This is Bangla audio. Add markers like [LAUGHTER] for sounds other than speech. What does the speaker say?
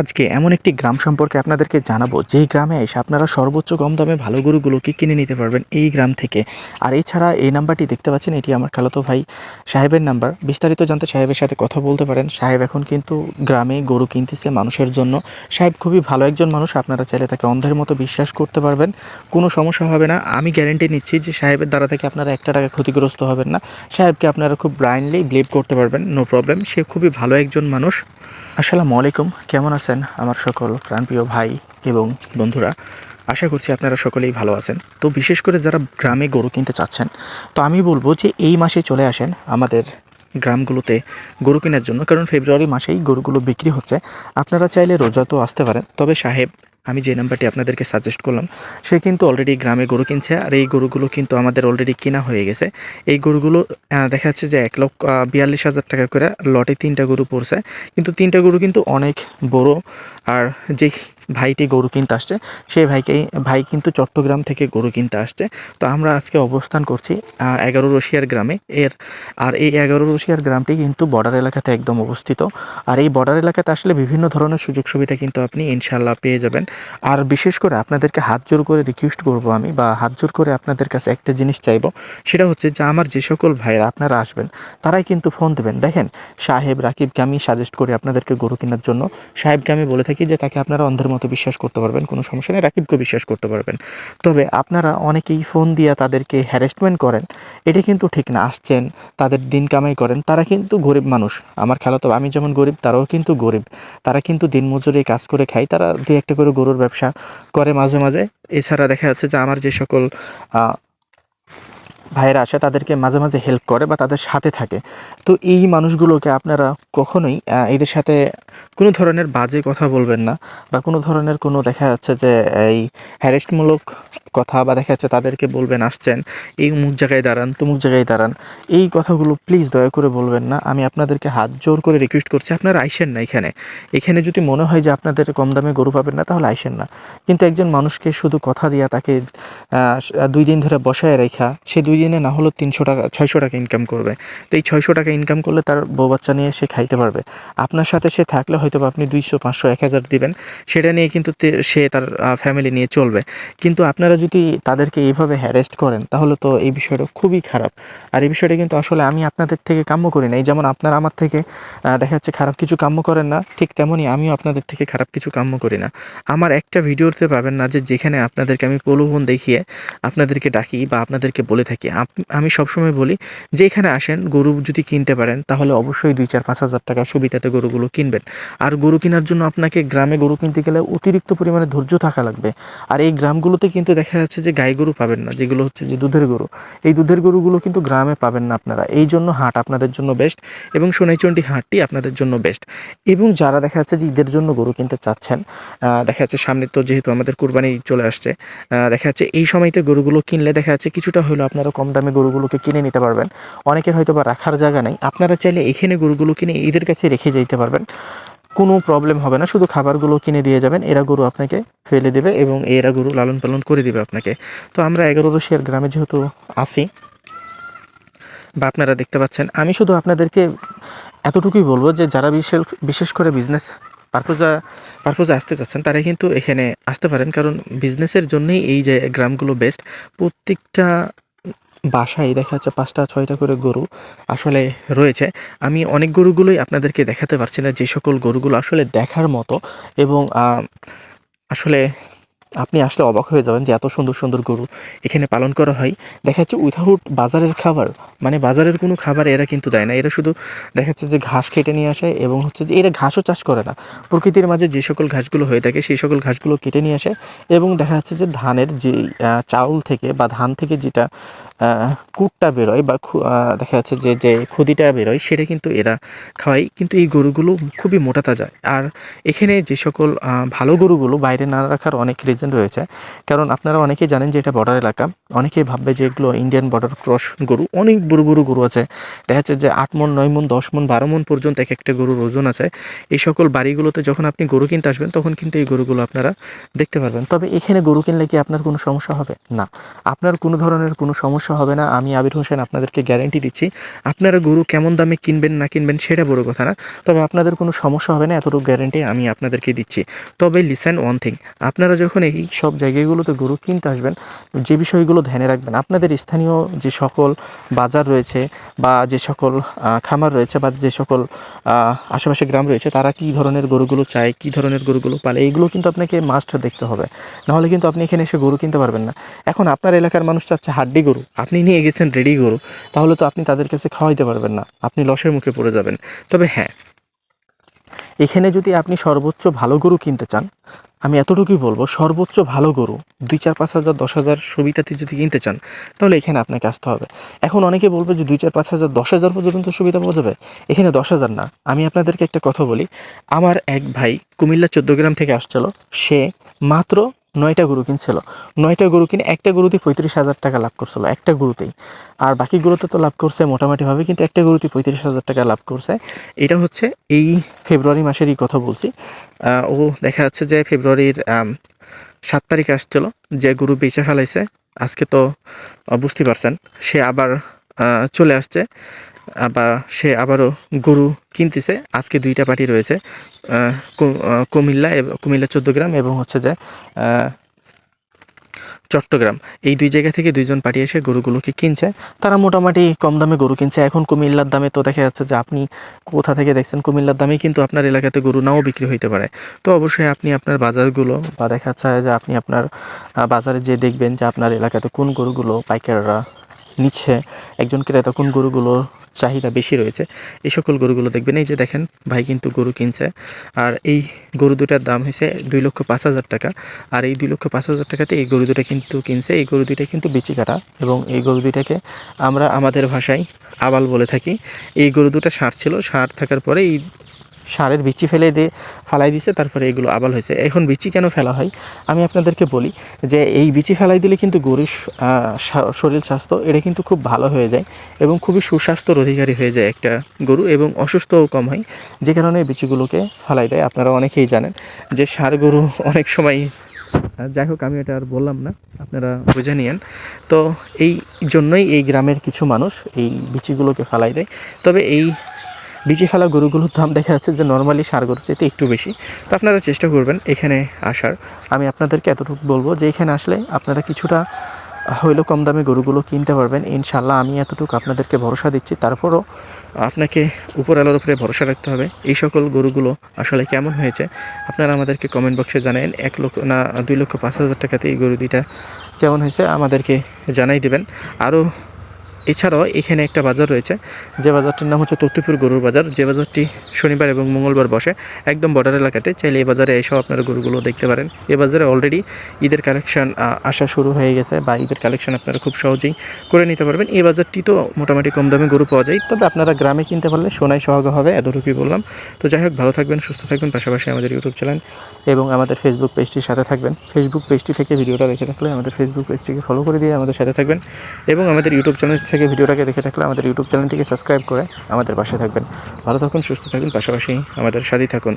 আজকে এমন একটি গ্রাম সম্পর্কে আপনাদেরকে জানাব, যেই গ্রামে এসে আপনারা সর্বোচ্চ কম দামে ভালো গরুগুলোকে কিনে নিতে পারবেন এই গ্রাম থেকে। আর এছাড়া এই নাম্বারটি দেখতে পাচ্ছেন, এটি আমার খালাতো ভাই সাহেবের নাম্বার। বিস্তারিত জানতে সাহেবের সাথে কথা বলতে পারেন। সাহেব এখন কিন্তু গ্রামে গরু কিনতেছে মানুষের জন্য। সাহেব খুবই ভালো একজন মানুষ, আপনারা চাইলে তাকে অন্ধের মতো বিশ্বাস করতে পারবেন। কোনো সমস্যা হবে না, আমি গ্যারেন্টি নিচ্ছি যে সাহেবের দ্বারা থেকে আপনারা একটা টাকা ক্ষতিগ্রস্ত হবেন না। সাহেবকে আপনারা খুব ব্লাইন্ডলি বিলিভ করতে পারবেন নো প্রবলেম সে খুবই ভালো একজন মানুষ। আসসালামু আলাইকুম, কেমন আছেন? আমার সকল প্রাণপ্রিয় ভাই এবং বন্ধুরা। আশা করছি আপনারা সকলেই ভালো আছেন। তো বিশেষ করে যারা গ্রামে গরু কিনতে চাচ্ছেন, তো আমি বলব যে এই মাসে চলে আসেন আমাদের গ্রামগুলোতে গরু কেনার জন্য। কারণ ফেব্রুয়ারি মাসেই গরুগুলো বিক্রি হচ্ছে। আপনারা চাইলে রোজা তো আসতে পারেন। তবে সাহেব আমি যে নাম্বারটি আপনাদেরকে সাজেস্ট করলাম, সে কিন্তু অলরেডি গ্রামে গরু কিনছে, আর এই গরুগুলো কিন্তু আমাদের অলরেডি কেনা হয়ে গেছে। এই গরুগুলো দেখা যাচ্ছে যে এক লক্ষ বিয়াল্লিশ হাজার টাকা করে লটে তিনটা গরু পড়ছে। কিন্তু তিনটা গরু কিন্তু অনেক বড়, আর যে ভাইটি গরু কিনতে আসছে, সেই ভাইকে, ভাই কিন্তু চট্টগ্রাম থেকে গরু কিনতে আসছে। তো আমরা আজকে অবস্থান করছি এগারো রশিয়ার গ্রামে। এর, আর এই এগারো রশিয়ার গ্রামটি কিন্তু বর্ডার এলাকাতে একদম অবস্থিত। আর এই বর্ডার এলাকাতে আসলে বিভিন্ন ধরনের সুযোগ সুবিধা কিন্তু আপনি ইনশাল্লাহ পেয়ে যাবেন। আর বিশেষ করে আপনাদেরকে হাত জোর করে রিকোয়েস্ট করব আমি, বা হাত জোর করে আপনাদের কাছে একটা জিনিস চাইব, সেটা হচ্ছে যে আমার যে সকল ভাইরা আপনারা আসবেন, তারাই কিন্তু ফোন দেবেন। দেখেন, সাহেব রাকিবকে আমি সাজেস্ট করি আপনাদেরকে গরু কেনার জন্য। সাহেবকে আমি বলে থাকি যে তাকে আপনারা অন্ধের মতো বিশ্বাস করতে পারবেন, কোনো সমস্যা নেই। রাকিবকে বিশ্বাস করতে পারবেন। তবে আপনারা অনেকেই ফোন দিয়ে তাদেরকে হ্যারাসমেন্ট করেন। এটা কিন্তু ঠিক না। আসছেন, তাদের দিন কামাই করেন, তারা কিন্তু গরিব মানুষ। আমার খেলা তো, আমি যেমন গরিব, তারাও কিন্তু গরিব। তারা কিন্তু দিন মজুরি কাজ করে খায়। তারা দুই একটা করে গরুর ব্যবসা করে মাঝে মাঝে। এছাড়া দেখা যাচ্ছে যে আমার যে সকল ভাইয়েরা আসে, তাদেরকে মাঝে মাঝে হেল্প করে বা তাদের সাথে থাকে। তো এই মানুষগুলোকে আপনারা কখনোই এদের সাথে কোনো ধরনের বাজে কথা বলবেন না বা কোনো ধরনের কোনো দেখা যাচ্ছে যে এই হ্যারেস্টমূলক কথা বা দেখা যাচ্ছে তাদেরকে বলবেন, আসছেন, এই মুখ জায়গায় দাঁড়ান, তুমুক জায়গায় দাঁড়ান। এই কথাগুলো প্লিজ দয়া করে বলবেন না। আমি আপনাদেরকে হাত জোর করে রিকোয়েস্ট করছি, আপনারা আইসেন না এখানে। এখানে যদি মনে হয় যে আপনাদের কম দামে গরু পাবেন না, তাহলে আইসেন না। কিন্তু একজন মানুষকে শুধু কথা দিয়া তাকে দুই দিন ধরে বসায় রেখা সে দুই দিনে না হলেও তিনশো টাকা, ছয়শো টাকা ইনকাম করবে। তো এই ছয়শো টাকা ইনকাম করলে তার বউ বাচ্চা নিয়ে সে খাইতে পারবে। আপনার সাথে সে থাকলে হয়তো আপনি দুইশো, পাঁচশো, এক হাজার দিবেন। সেটা নিয়ে কিন্তু সে তার ফ্যামিলি নিয়ে চলবে। কিন্তু আপনারা যদি তাদেরকে এইভাবে হ্যারেস্ট করেন, তাহলে তো এই বিষয়টা খুবই খারাপ। আর এই বিষয়টা কিন্তু আসলে আমি আপনাদের থেকে কাম্য করি না এই যেমন আপনারা আমার থেকে দেখা যাচ্ছে খারাপ কিছু কাম্য করেন না, ঠিক তেমনই আমিও আপনাদের থেকে খারাপ কিছু কাম্য করি না। আমার একটা ভিডিওতে পাবেন না যে, যেখানে আপনাদেরকে আমি প্রলোভন দেখিয়ে আপনাদেরকে ডাকি বা আপনাদেরকে বলে থাকি। আপ- আমি সবসময় বলি যে এখানে আসেন, গরু যদি কিনতে পারেন, তাহলে অবশ্যই দুই চার পাঁচ হাজার টাকা সুবিধাতে গরুগুলো কিনবেন। আর গরু কেনার জন্য আপনাকে গ্রামে গরু কিনতে গেলে অতিরিক্ত পরিমাণে ধৈর্য থাকা লাগবে। আর এই গ্রামগুলোতে কিন্তু দেখা যাচ্ছে যে গাই গরু পাবেন না, যেগুলো হচ্ছে যে দুধের গরু। এই দুধের গরুগুলো কিন্তু গ্রামে পাবেন না আপনারা। এই জন্য হাট আপনাদের জন্য বেস্ট এবং সোনাইচন্ডী হাটটি আপনাদের জন্য বেস্ট এবং যারা দেখা যাচ্ছে যে ঈদের জন্য গরু কিনতে চাচ্ছেন দেখা যাচ্ছে সামনে তো যেহেতু আমাদের কুরবানি চলে আসছে দেখা যাচ্ছে এই সময়তে গরুগুলো কিনলে দেখা যাচ্ছে কিছুটা হলেও আপনারা কম দামে গরুগুলোকে কিনে নিতে পারবেন। অনেকের হয়তো বা রাখার জায়গা নেই। আপনারা চাইলে এখানে গরুগুলো কিনে ঈদের কাছে রেখে যেতে পারবেন। কোনো প্রবলেম হবে না, শুধু খাবারগুলো কিনে দিয়ে যাবেন। এরা গরু আপনাকে ফেলে দেবে এবং এরা গরু লালন পালন করে দেবে আপনাকে। তো আমরা এগারো রশিয়ার গ্রামে যেহেতু আসি বা আপনারা দেখতে পাচ্ছেন, আমি শুধু আপনাদেরকে এতটুকুই বলব যে যারা বিশেষ বিশেষ করে বিজনেস পারপোজা, পারপোজে আসতে চাচ্ছেন তারা কিন্তু এখানে আসতে পারেন। কারণ বিজনেসের জন্যই এই যে গ্রামগুলো বেস্ট প্রত্যেকটা বাসায় দেখা যাচ্ছে পাঁচটা, ছয়টা করে গরু আসলে রয়েছে। আমি অনেক গরুগুলোই আপনাদেরকে দেখাতে পারছি না, যে সকল গরুগুলো আসলে দেখার মতো এবং আসলে আপনি আসলে অবাক হয়ে যাবেন যে এত সুন্দর সুন্দর গরু এখানে পালন করা হয়। দেখা যাচ্ছে উইথাউট বাজারের খাবার মানে বাজারের কোনো খাবার এরা কিন্তু দেয় না। এরা শুধু দেখা যাচ্ছে যে ঘাস কেটে নিয়ে আসে এবং হচ্ছে যে এরা ঘাসও চাষ করে না। প্রকৃতির মাঝে যে সকল ঘাসগুলো হয়ে থাকে, সেই সকল ঘাসগুলো কেটে নিয়ে আসে এবং দেখা যাচ্ছে যে ধানের যে চাউল থেকে বা ধান থেকে যেটা কুটটা বেরোয় বা দেখা যাচ্ছে যে যে খুদিটা বেরোয়, সেটা কিন্তু এরা খাওয়ায় কিন্তু এই গরুগুলো খুবই মোটা তাজা। আর এখানে যে সকল ভালো গরুগুলো বাইরে না রাখার অনেক রিজন রয়েছে। কারণ আপনারা অনেকেই জানেন যে এটা বর্ডার এলাকা। অনেকেই ভাববে যে এগুলো ইন্ডিয়ান বর্ডার ক্রস গরু। অনেক বড় বড় গরু আছে। দেখা যাচ্ছে যে আট মন, নয় মন, দশ মন, বারো মন পর্যন্ত এক একটা গরুর ওজন আছে। এই সকল বাড়িগুলোতে যখন আপনি গরু কিনতে আসবেন, তখন কিন্তু এই গরুগুলো আপনারা দেখতে পারবেন। তবে এখানে গরু কিনলে কি আপনার কোনো সমস্যা হবে? না। আপনার কোনো ধরনের কোনো সমস্যা হবে না। আমি আবির হোসেন আপনাদেরকে গ্যারেন্টি দিচ্ছি, আপনারা গরু কেমন দামে কিনবেন, না কিনবেন সেটা বড় কথা না। তবে আপনাদের কোনো সমস্যা হবে না, এতটুকু গ্যারেন্টি আমি আপনাদেরকে দিচ্ছি। তবে লিসেন ওয়ান থিং আপনারা যখন এই সব জায়গাগুলোতে গরু কিনতে আসবেন, যে বিষয়গুলো ধ্যানে রাখবেন। আপনাদের স্থানীয় যে সকল বাজার রয়েছে বা যে সকল খামার রয়েছে বা যে সকল আশেপাশে গ্রাম রয়েছে, তারা কী ধরনের গরুগুলো চায়, কী ধরনের গরুগুলো পালে এইগুলো কিন্তু আপনাকে মাস্ট দেখতে হবে। নাহলে কিন্তু আপনি এখানে এসে গরু কিনতে পারবেন না। এখন আপনার এলাকার মানুষ চাচ্ছে হাড্ডি গরু, আপনি নিয়ে গেছেন রেডি গরু, তাহলে তো আপনি তাদের কাছে খাওয়াইতে পারবেন না, আপনি লসের মুখে পড়ে যাবেন। তবে হ্যাঁ এখানে যদি আপনি সর্বোচ্চ ভালো গরু কিনতে চান আমি এতটুকুই বলব, সর্বোচ্চ ভালো গরু, দুই চার পাঁচ হাজার, দশ হাজার সুবিধাতে যদি কিনতে চান, তাহলে এখানে আপনাকে আসতে হবে। এখন অনেকে বলবে যে দুই চার পাঁচ হাজার, দশ হাজার পর্যন্ত সুবিধা পাওয়া যাবে? এখানে দশ হাজার না। আমি আপনাদেরকে একটা কথা বলি। আমার এক ভাই কুমিল্লা চোদ্দ গ্রাম থেকে আসছিল। সে মাত্র নয়টা গরু কিনছিল। নয়টা গরু কিনে একটা গরুতে পঁয়ত্রিশ হাজার টাকা লাভ করছিল, একটা গরুতেই। আর বাকি গরুতে তো লাভ করছে মোটামুটিভাবে, কিন্তু একটা গরুতে পঁয়ত্রিশ হাজার টাকা লাভ করছে। এটা হচ্ছে এই ফেব্রুয়ারি মাসেরই কথা বলছি। ও দেখা যাচ্ছে যে ফেব্রুয়ারির সাত তারিখে আসছিল, যে গরু বেচে ফেলাইছে। আজকে তো বুঝতে পারছেন, সে আবার চলে আসছে। আবার সে আবারও গরু কিনতেছে। আজকে দুইটা পার্টি রয়েছে কুমিল্লা কুমিল্লা চোদ্দ গ্রাম এবং হচ্ছে যে চট্টগ্রাম। এই দুই জায়গা থেকে দুইজন পার্টি এসে গরুগুলোকে কিনছে। তারা মোটামুটি কম দামে গরু কিনছে। এখন কুমিল্লার দামে তো দেখা যাচ্ছে যে আপনি কোথা থেকে দেখছেন, কুমিল্লার দামে কিন্তু আপনার এলাকাতে গরু নাও বিক্রি হইতে পারে। তো অবশ্যই আপনি আপনার বাজারগুলো বা দেখা যাচ্ছে যে আপনি আপনার বাজারে যে দেখবেন যে আপনার এলাকাতে কোন গরুগুলো পাইকাররা নিচ্ছে। একজন ক্রেতা কোন গরুগুলো চাহিদা বেশি রয়েছে। এই সকল গরুগুলো দেখবেন, এই যে দেখেন, ভাই কিন্তু গরু কিনছে। আর এই গরু দুটার দাম হয়েছে দুই লক্ষ পাঁচ হাজার টাকা। আর এই দুই লক্ষ পাঁচ হাজার টাকাতে এই গরু দুটা কিন্তু কিনছে। এই গরু দুইটা কিন্তু বেচি কাটা এবং এই গরু দুইটাকে আমরা আমাদের ভাষায় আবাল বলে থাকি। এই গরু দুটা সার ছিল, সার থাকার পরে এই সারের বিচি ফেলে দিয়ে ফেলাই দিছে, তারপরে এগুলো আবাল হয়েছে। এখন বিচি কেন ফেলা হয়? আমি আপনাদেরকে বলি যে এই বিচি ফেলাই দিলে কিন্তু গরুর শরীর স্বাস্থ্য, এটা কিন্তু খুব ভালো হয়ে যায় এবং খুবই সুস্বাস্থ্যর অধিকারী হয়ে যায় একটা গরু এবং অসুস্থও কম হয়। যে কারণে এই বিচিগুলোকে ফেলাই দেয়। আপনারা অনেকেই জানেন যে সার গরু [LAUGHS] অনেক সময় যাই হোক, আমি এটা আর বললাম না, আপনারা বুঝে নিয়েন। তো এই জন্যই এই গ্রামের কিছু মানুষ এই বিচিগুলোকে ফালাই দেয়। তবে এই বিচি ফেলা গরুগুলোর দাম দেখা যাচ্ছে যে নর্মালি সার গরুর চাইতে একটু বেশি। তো আপনারা চেষ্টা করবেন এখানে আসার। আমি আপনাদেরকে এতটুকু বলব যে এখানে আসলে আপনারা কিছুটা হইলেও কম দামে গরুগুলো কিনতে পারবেন। ইনশাল্লাহ আমি এতটুকু আপনাদেরকে ভরসা দিচ্ছি। তারপরও আপনাকে উপর আলোর উপরে ভরসা রাখতে হবে এই সকল গরুগুলো আসলে কেমন হয়েছে। আপনারা আমাদেরকে কমেন্ট বক্সে জানাবেন এক লক্ষ না, দুই লক্ষ পাঁচ হাজার টাকাতে এই গরু দুইটা কেমন হয়েছে আমাদেরকে জানাই দেবেন। আরও এছাড়াও এখানে একটা বাজার রয়েছে, যে বাজারটির নাম হচ্ছে তত্ত্বপুর গরুর বাজার। যে বাজারটি শনিবার এবং মঙ্গলবার বসে একদম বর্ডার এলাকাতে, চাইলে এই বাজারে এসেও আপনারা গরুগুলো দেখতে পারেন। এ বাজারে অলরেডি ঈদের কালেকশন আসা শুরু হয়ে গেছে বা ঈদের কালেকশন আপনারা খুব সহজেই করে নিতে পারবেন। এই বাজারটি তো মোটামুটি কম দামে গরু পাওয়া যায়, তবে আপনারা গ্রামে কিনতে পারলে সোনাই সহাগ হবে, এতটুকুই বললাম। তো যাই হোক, ভালো থাকবেন, সুস্থ থাকবেন, পাশাপাশি আমাদের ইউটিউব চ্যানেল এবং আমাদের ফেসবুক পেজটির সাথে থাকবেন। ফেসবুক পেজটি থেকে ভিডিওটা দেখে থাকলে আমাদের ফেসবুক পেজটিকে ফলো করে দিয়ে আমাদের সাথে থাকবেন এবং আমাদের ইউটিউব চ্যানেল থেকে ভিডিওটাকে দেখে থাকলে আমাদের ইউটিউব চ্যানেলটিকে সাবস্ক্রাইব করে আমাদের পাশে থাকবেন। ভালো থাকুন, সুস্থ থাকুন, পাশাপাশি আমাদের সাথেই থাকুন।